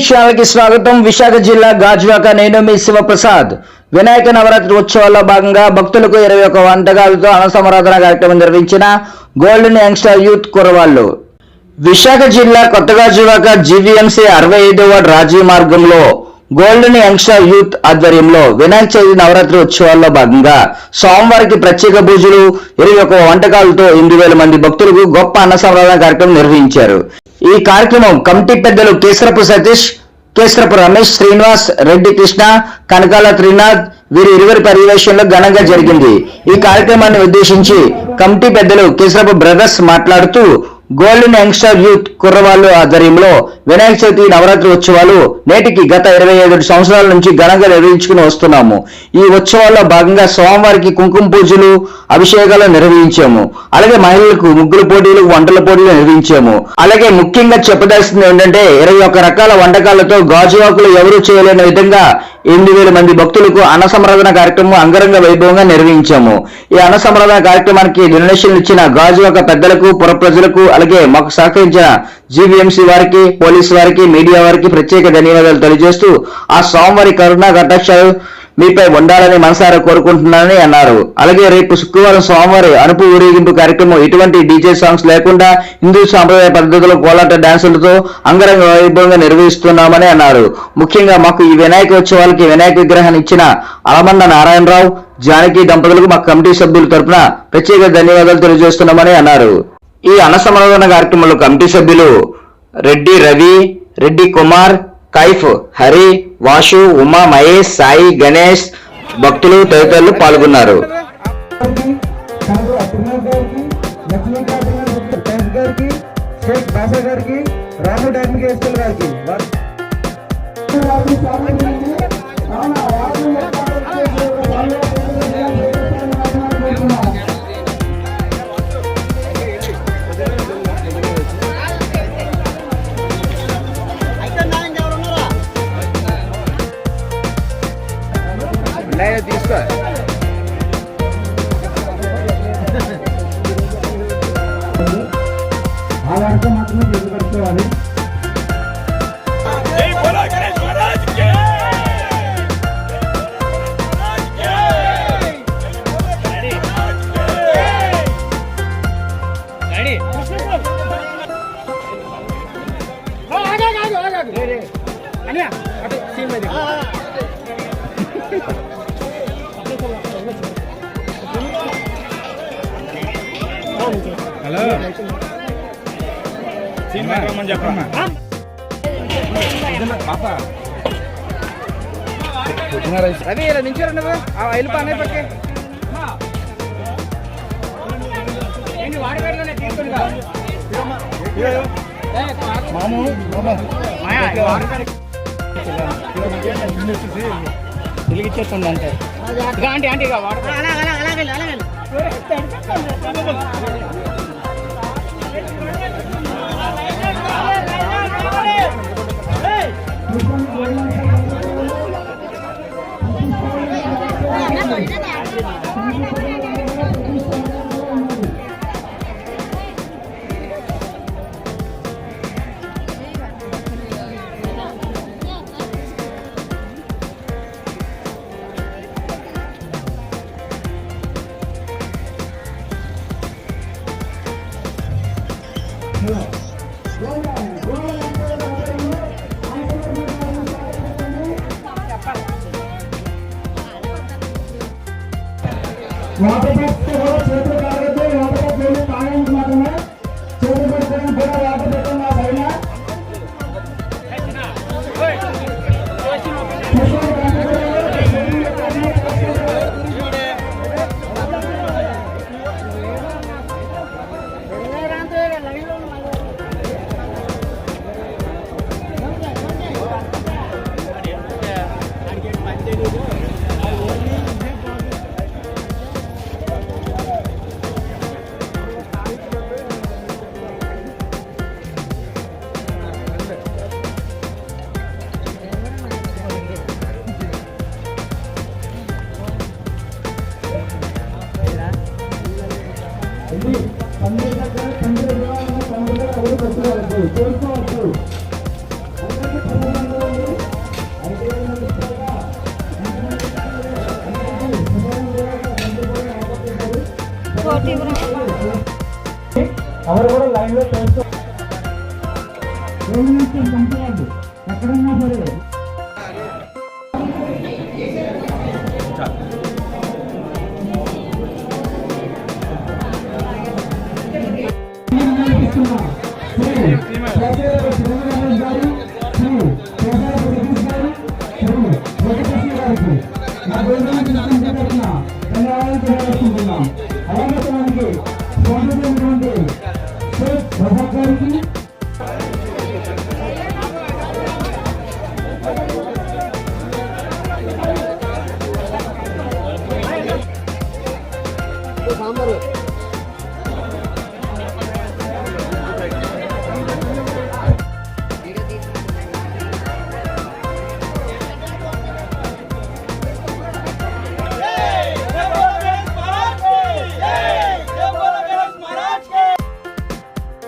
News ఛానల్కి స్వాగతం. విశాఖ జిల్లా గాజువాక నేను మీ శివప్రసాద్. వినాయక నవరాత్రి ఉత్సవాల్లో భాగంగా భక్తులకు ఇరవై ఒక వంటకాలతో అన్నసమరాధన కార్యక్రమం నిర్వహించిన గోల్డెన్ యంగ్స్టర్ యూత్ కురవాళ్ళు. విశాఖ జిల్లా కొత్తగాజువాక జీవీఎంసీ అరవై ఐదవ రాజీ మార్గంలో గోల్డెన్ యంగ్స్టర్ యూత్ ఆధ్వర్యంలో వినాయక చవితి నవరాత్రి ఉత్సవాల్లో భాగంగా సోమవారికి ప్రత్యేక పూజలు ఇరవై ఒక వంటకాలతో ఎనిమిది వేల మంది భక్తులకు గొప్ప అన్న సంరాధన కార్యక్రమం నిర్వహించారు. ఈ కార్యక్రమం కమిటీ పెద్దలు కేసరపు సతీష్ కేసరపు రమేష్ శ్రీనివాస్ రెడ్డి కృష్ణ కనకాల త్రినాథ్ వీరి ఇరువురి పర్యవేక్షణలో ఘనంగా జరిగింది. ఈ కార్యక్రమాన్ని ఉద్దేశించి కమిటీ పెద్దలు కేసరపు బ్రదర్స్ మాట్లాడుతూ గోల్డెన్ యంగ్స్టర్ యూత్ కుర్రవాళ్ళు ఆధ్వర్యంలో వినాయక చవితి నవరాత్రి ఉత్సవాలు నేటికి గత ఇరవై ఏడు సంవత్సరాల నుంచి ఘనంగా నిర్వహించుకుని వస్తున్నాము. ఈ ఉత్సవాల్లో భాగంగా సోమవారికి కుంకుమ పూజలు అభిషేకాలు నిర్వహించాము. అలాగే మహిళలకు ముగ్గుల పోటీలు వంటల పోటీలు నిర్వహించాము. అలాగే ముఖ్యంగా చెప్పదలసింది ఏంటంటే ఇరవై ఒక్క రకాల వంటకాలతో గాజువాకులు ఎవరూ చేయలేని విధంగా ఎనిమిది వేల మంది భక్తులకు అన్న కార్యక్రమం అంగరంగ వైభవంగా నిర్వహించాము. ఈ అన్న కార్యక్రమానికి డొనేషన్లు ఇచ్చిన గాజువాక పెద్దలకు పుర ప్రజలకు అలాగే మాకు సహకరించిన జీవీఎంసీ వారికి పోలీసు వారికి మీడియా వారికి ప్రత్యేక ధన్యవాదాలు తెలియజేస్తూ ఆ స్వామివారి కరుణా కటాక్షాలు మీపై ఉండాలని మనసారా కోరుకుంటున్నానని అన్నారు. అలాగే రేపు శుక్రవారం సోమవారం అనుపు ఊరేగింపు కార్యక్రమం ఎటువంటి డీజే సాంగ్స్ లేకుండా హిందూ సాంప్రదాయ పద్ధతిలో కోలాట డాన్సులతో అంగరంగ వైభవంగా నిర్వహిస్తున్నామని అన్నారు. ముఖ్యంగా మాకు ఈ వినాయక ఉత్సవాలకి వినాయక విగ్రహాన్ని ఇచ్చిన అలమండ నారాయణరావు జానకి దంపతులకు మా కమిటీ సభ్యుల తరపున ప్రత్యేక ధన్యవాదాలు తెలియజేస్తున్నామని అన్నారు. ఈ అన్నసమరాధన కార్యక్రమంలో కమిటీ సభ్యులు రెడ్డి రవి రెడ్డి కుమార్ కైఫ్ హరి వాషు ఉమా మహేష్ సాయి గణేష్ భక్తులు తదితరులు పాల్గొన్నారు గారికి లక్ష్మీ కాదు గారికి షేక్ బాషా గారికి రాము హలో. చెప్పమ్మా పాప. రవి ఇలా నించారు ఆ వెళ్ళిపో అన్నయ్య పక్కే. మాము వెలిగించేస్తుంది అంటే ఆంటీ ఆంటీ వాటర్ పట్టు కూడా মহাপ্রভু ఎవరు కూడా లైన్లో చేస్తూ ఎక్కడన్నా సరే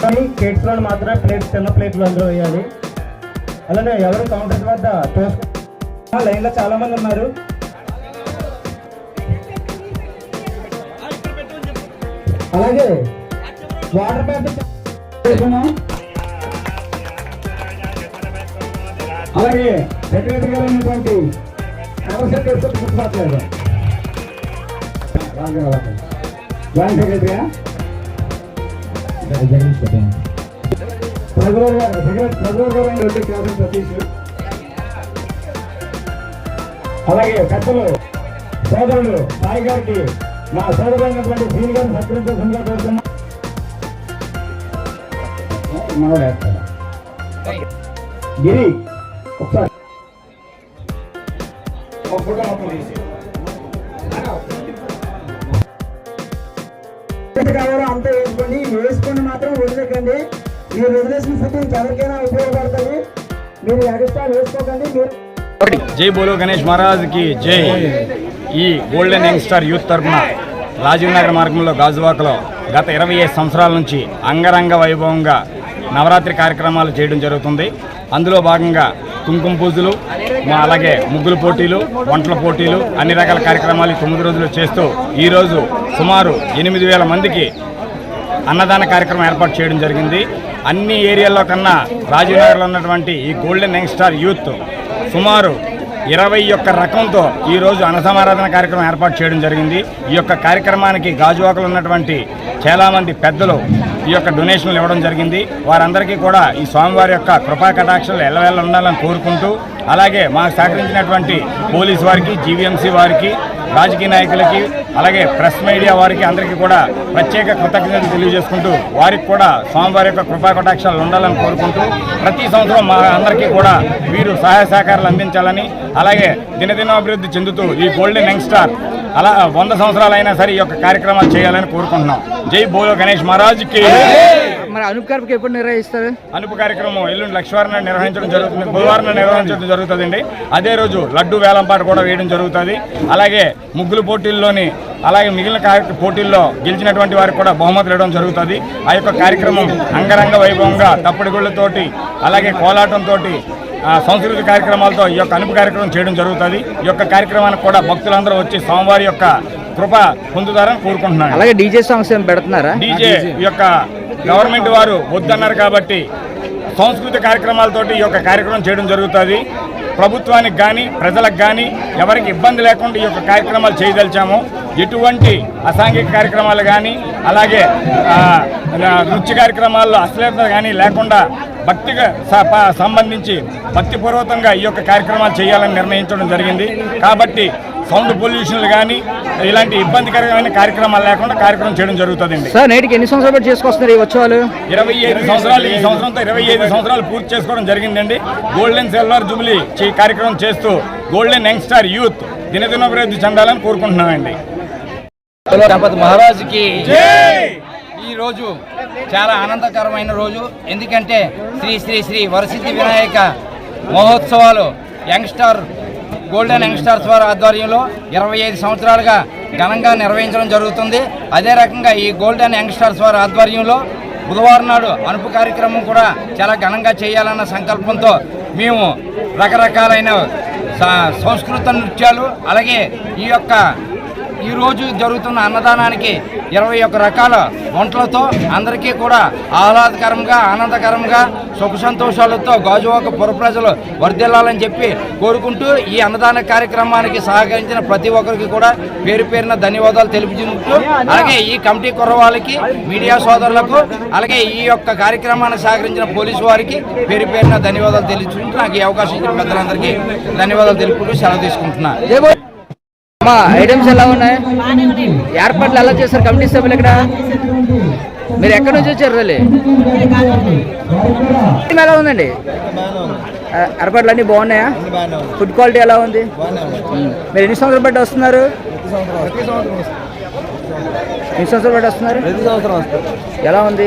కానీ కేక్స్లో మాత్రమే ప్లేట్స్ చిన్న ప్లేట్లు అందరూ వేయాలి. అలానే ఎవరు కౌంటర్స్ వద్ద తోసుకు లైన్లో చాలా మంది ఉన్నారు. అలాగే వాటర్ ప్యాకెట్ అలాగే సెక్రటరీ గారు అయినటువంటి అవసరం చేసుకొని గుర్తుపట్టలేదు. జాయింట్ సతీష్. అలాగే పెద్దలు సోదరులు సాయి గారికి నా సోదరులైనటువంటి సీని గారిని సత్కరించాల్సిందిగా కోరుతున్నా. గిరి ఒకసారి. ఒక ఫోటో మొత్తం తీసి. కావాలో అంత వేసుకోండి. వేసుకొని మాత్రం వదిలేకండి. మీరు వదిలేసిన ఫోటో ఎవరికైనా ఉపయోగపడుతుంది. మీరు ఎక్స్ట్రా వేసుకోకండి. మీరు జై బోలో గణేష్ మహారాజ్కి జై. ఈ గోల్డెన్ యంగ్స్టార్ యూత్ తరఫున రాజీవ్ నగర్ మార్గంలో గాజువాకలో గత ఇరవై ఐదు సంవత్సరాల నుంచి అంగరంగ వైభవంగా నవరాత్రి కార్యక్రమాలు చేయడం జరుగుతుంది. అందులో భాగంగా కుంకుమ పూజలు మా అలాగే ముగ్గులు పోటీలు వంటల పోటీలు అన్ని రకాల కార్యక్రమాలు తొమ్మిది రోజులు చేస్తూ ఈరోజు సుమారు ఎనిమిది వేల మందికి అన్నదాన కార్యక్రమం ఏర్పాటు చేయడం జరిగింది. అన్ని ఏరియాల్లో కన్నా రాజీవ్ నగర్లో ఉన్నటువంటి ఈ గోల్డెన్ యంగ్స్టార్ యూత్ సుమారు ఇరవై ఒక్క రకంతో ఈరోజు అన్నసమారాధన కార్యక్రమం ఏర్పాటు చేయడం జరిగింది. ఈ యొక్క కార్యక్రమానికి గాజువాకలు ఉన్నటువంటి చాలామంది పెద్దలు ఈ యొక్క డొనేషన్లు ఇవ్వడం జరిగింది. వారందరికీ కూడా ఈ స్వామివారి యొక్క కృపా కటాక్షలు ఎల్లవేళ ఉండాలని కోరుకుంటూ అలాగే మాకు సహకరించినటువంటి పోలీస్ వారికి జీవీఎంసీ వారికి రాజకీయ నాయకులకి అలాగే ప్రెస్ మీడియా వారికి అందరికీ కూడా ప్రత్యేక కృతజ్ఞతలు తెలియజేసుకుంటూ వారికి కూడా స్వామివారి యొక్క కృపా కటాక్షాలు ఉండాలని కోరుకుంటూ ప్రతి సంవత్సరం మా అందరికీ కూడా వీరు సహాయ సహకారాలు అందించాలని అలాగే దినదినాభివృద్ధి చెందుతూ ఈ గోల్డెన్ యంగ్స్టార్ అలా వంద సంవత్సరాలైనా సరే ఈ యొక్క కార్యక్రమాలు చేయాలని కోరుకుంటున్నాం. జై బోలో గణేష్ మహారాజ్కి మరి అనూప్ గారికి ఎప్పుడు నిర్వహిస్తారు? అనుపు కార్యక్రమం ఎల్లుండి లక్ష్మీవారం నిర్వహించడం జరుగుతుంది బుధవారం నిర్వహించడం జరుగుతుందండి. అదే రోజు లడ్డు వేలంపాట కూడా వేయడం జరుగుతుంది. అలాగే ముగ్గులు పోటీల్లోని అలాగే మిగిలిన పోటీల్లో గెలిచినటువంటి వారికి కూడా బహుమతులు ఇవ్వడం జరుగుతుంది. ఆ యొక్క కార్యక్రమం అంగరంగ వైభవంగా తప్పుడు గుళ్ళతోటి అలాగే కోలాటంతో సంస్కృతి కార్యక్రమాలతో ఈ యొక్క అనుపు కార్యక్రమం చేయడం జరుగుతుంది. ఈ యొక్క కార్యక్రమానికి కూడా భక్తులందరూ వచ్చి స్వామివారి యొక్క కృప పొందుతారని కోరుకుంటున్నాను. అలాగే డీజే సాంగ్స్ ఏం పెడుతున్నారా? డీజే ఈ యొక్క గవర్నమెంట్ వారు వద్దన్నారు కాబట్టి సంస్కృతి కార్యక్రమాలతోటి ఈ యొక్క కార్యక్రమం చేయడం జరుగుతుంది. ప్రభుత్వానికి కానీ ప్రజలకు కానీ ఎవరికి ఇబ్బంది లేకుండా ఈ యొక్క కార్యక్రమాలు చేయదలిచాము. ఎటువంటి అసాంఘిక కార్యక్రమాలు కానీ అలాగే నృత్య కార్యక్రమాల్లో అశ్లీలత కానీ లేకుండా భక్తిగా సంబంధించి భక్తిపూర్వకంగా ఈ యొక్క కార్యక్రమాలు చేయాలని నిర్ణయించడం జరిగింది. కాబట్టి సౌండ్ పొల్యూషన్లు కానీ ఇలాంటి ఇబ్బందికరమైన కార్యక్రమాలు లేకుండా కార్యక్రమం చేయడం జరుగుతుందండి. సార్ నేటికి ఎన్ని సంవత్సరాలు బట్టి చేసుకొస్తున్నారు ఈ ఉత్సవాలు? ఇరవై ఐదు సంవత్సరాలు ఈ సంవత్సరంతో ఇరవై ఐదు సంవత్సరాలు పూర్తి చేసుకోవడం జరిగిందండి. గోల్డెన్ సిల్వర్ జూబ్లీ ఈ కార్యక్రమం చేస్తూ గోల్డెన్ యంగ్స్టార్ యూత్ దినదినాభివృద్ధి చెందాలని కోరుకుంటున్నామండి. మహారాజుకి ఈ రోజు చాలా ఆనందకరమైన రోజు. ఎందుకంటే శ్రీ శ్రీ శ్రీ వరసిద్ధి వినాయక మహోత్సవాలు యంగ్స్టార్ గోల్డెన్ యంగ్స్టార్స్ వారి ఆధ్వర్యంలో ఇరవై ఐదు సంవత్సరాలుగా ఘనంగా నిర్వహించడం జరుగుతుంది. అదే రకంగా ఈ గోల్డెన్ యంగ్స్టార్స్ వారి ఆధ్వర్యంలో బుధవారం నాడు అనుపు కార్యక్రమం కూడా చాలా ఘనంగా చేయాలన్న సంకల్పంతో మేము రకరకాలైన సంస్కృత నృత్యాలు అలాగే ఈ యొక్క ఈ రోజు జరుగుతున్న అన్నదానానికి ఇరవై ఒక్క రకాల వంటలతో అందరికీ కూడా ఆహ్లాదకరంగా ఆనందకరంగా సుఖ సంతోషాలతో గాజువాక పుర ప్రజలు వర్ధిల్లాలని చెప్పి కోరుకుంటూ ఈ అన్నదాన కార్యక్రమానికి సహకరించిన ప్రతి ఒక్కరికి కూడా పేరు పేరున ధన్యవాదాలు తెలుపుకుంటూ అలాగే ఈ కమిటీ కుర్రవాళ్ళకి మీడియా సోదరులకు అలాగే ఈ యొక్క కార్యక్రమాన్ని సహకరించిన పోలీసు వారికి పేరు పేరున ధన్యవాదాలు తెలుపుకుంటూ నాకు ఈ అవకాశం ఇచ్చిన పెద్దలందరికీ ధన్యవాదాలు తెలుపుకుంటూ సెలవు తీసుకుంటున్నాను అమ్మా ఐటమ్స్ ఎలా ఉన్నాయి? ఏర్పాట్లు ఎలా చేశారు? కమిటీ సభ్యులు ఇక్కడ మీరు ఎక్కడి నుంచి వచ్చారు రండి ఎలా ఉందండి? ఏర్పాట్లు అన్నీ బాగున్నాయా? ఫుడ్ క్వాలిటీ ఎలా ఉంది? మీరు ఎన్ని సంవత్సరాలు బట్టి వస్తున్నారు? ఎన్ని సంవత్సరాలు బట్టి వస్తున్నారు? ఎలా ఉంది?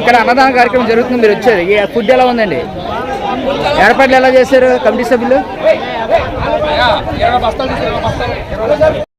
ఇక్కడ అన్నదాన కార్యక్రమం జరుగుతుంది మీరు వచ్చారు. ఫుడ్ ఎలా ఉందండి? ఏర్పాట్లు ఎలా చేశారు? కమిటీ సభ్యులు? Ya, y ahora bastante, y ahora bastante.